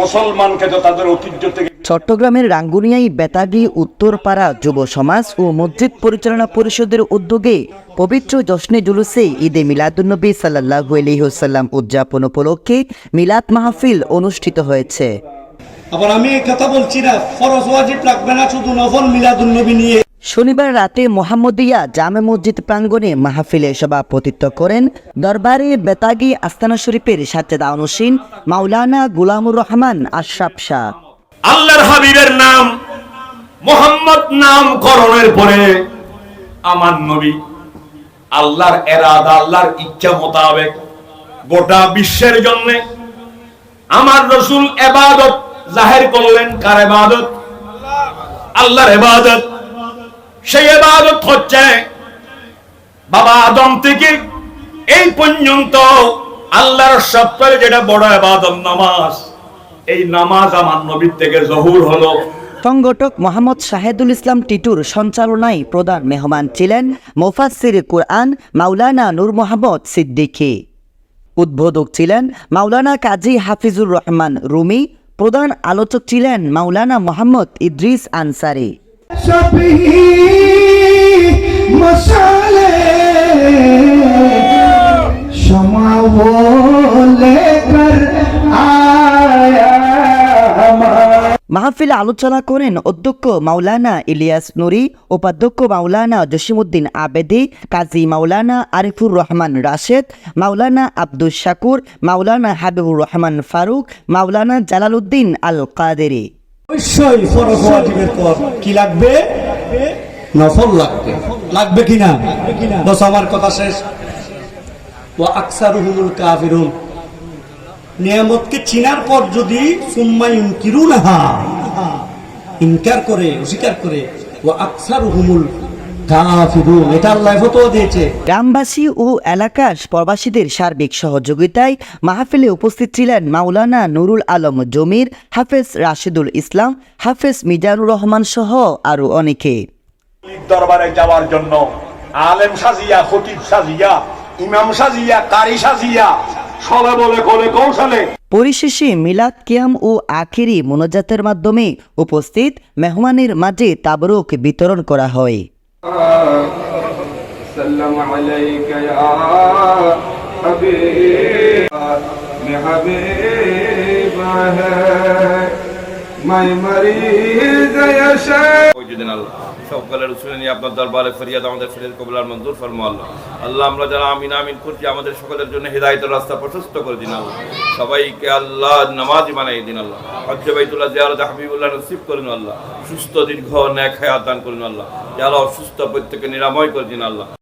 মুসলমানকে তো তাদের ঐতিহ্য থেকে চট্টগ্রামের রাঙ্গুনিয়ায় বেতাগী উত্তরপাড়া যুব সমাজ ও মসজিদ পরিচালনা পরিষদের উদ্যোগে পবিত্র জশ্নে জুলুসে ঈদে মিলাদুন্নবী সাল্লাহু আলহিহসাল্লাম উদযাপন উপলক্ষে মিলাদ মাহফিল অনুষ্ঠিত হয়েছে। আবার আমি এই কথা বলছি না ফরজ ওয়াজিব লাগবে না শুধু নফল মিলাদুন্নবী নিয়ে। শনিবার রাতে মোহাম্মদিয়া জামে মসজিদ প্রাঙ্গণে মাহফিলে সভাপতিত্ব করেন দরবারে বেতাগী আস্তানা শরীফের সাজ্জাদা অনুসীন মাওলানা গুলামুর রহমান আশরাফ শাহ। আল্লাহর হাবিবের নাম, মোহাম্মদ নাম করণের পরে আমার নবী আল্লাহর এরাদা, আল্লাহর ইচ্ছা মোতাবেক গোটা বিশ্বের জন্য আমার রসুল এবাদত জাহের করলেন, কার এবাদত? আল্লাহর এবাদত। সেই এবাদত হচ্ছে বাবা আদম থেকে এই পর্যন্ত আল্লাহর সপ্তাহে যেটা বড় এবাদত নামাজ। এই নামাজ আমার নবীর থেকে জহুর হলো। সংগঠক মোহাম্মদ শাহেদুল ইসলাম টিটুর সঞ্চালনায় প্রধান মেহমান ছিলেন মোফাসির কুরআন মাওলানা নূর মোহাম্মদ সিদ্দিকী। উদ্বোধক ছিলেন মাওলানা কাজী হাফিজুর রহমান রুমি। প্রধান আলোচক ছিলেন মাওলানা মোহাম্মদ ইদ্রিস আনসারি। सभी मसाले क्षमा वो लेकर आया हमारा মাহফিলে আলোচনা করেন অধ্যক্ষ মাওলানা ইলিয়াস নুরি উপাধ্যক্ষ মাওলানা জসিমুদ্দিন আবেদি কাজী মাওলানা আরিফুর রহমান রাশেদ মাওলানা আব্দুল শাকুর মাওলানা হাবিবুর রহমান ফারুক মাওলানা জালালউদ্দিন আল কাদেরি অবশ্যই ফরজ ওয়াজিবের পর। কি লাগবে? নফল লাগবে। লাগবে কিনা? বস আমার কথা শেষ। ও আকসারুহুমুল কাফিরুন। নিয়ামতকে চিনার পর যদি সুম্মা ইনকার করে অস্বীকার করে ও আকসারুহুমুল গ্রামবাসী ও এলাকার প্রবাসীদের সার্বিক সহযোগিতায় মাহফিলে উপস্থিত ছিলেন মাওলানা নুরুল আলম জমির হাফেজ রাশিদুল ইসলাম হাফেজ মিজানুর রহমান সহ আরও অনেকে। দরবারে যাওয়ার জন্য আলেম সাজিয়া খতিব সাজিয়া ইমাম সাজিয়া কারি সাজিয়া সবে বলে কোলে কৌশলে। পরিশেষে মিলাদ কিয়াম ও আখেরি মোনাজাতের মাধ্যমে উপস্থিত মেহমানের মাঝে তাবরক বিতরণ করা হয়। سلم عليك يا حبيب حبيب ہے ما مریض يا شيخ. وجدنا সকলের উসুলে নিয়ে আপনার দরবারে ফরিয়াদ, আমাদের ফিরের কবলার মঞ্জুর ফরমা আল্লাহ। আল্লাহ, আমরা যারা আমিন আমিন করছি, আমাদের সকলের জন্য হৃদায়তের রাস্তা প্রশস্ত করে দিন আল্লাহ। সবাইকে আল্লাহ নামাজি বানাই দিন আল্লাহ। হজ্জবাইতুল্লাহ জিয়ারত হাবিবুল্লাহ নসিব করুন আল্লাহ। সুস্থ, দীর্ঘ, ন্যাক হায়াত দান করুন আল্লাহ। যারা অসুস্থ প্রত্যেকে নিরাময় করে দিন আল্লাহ।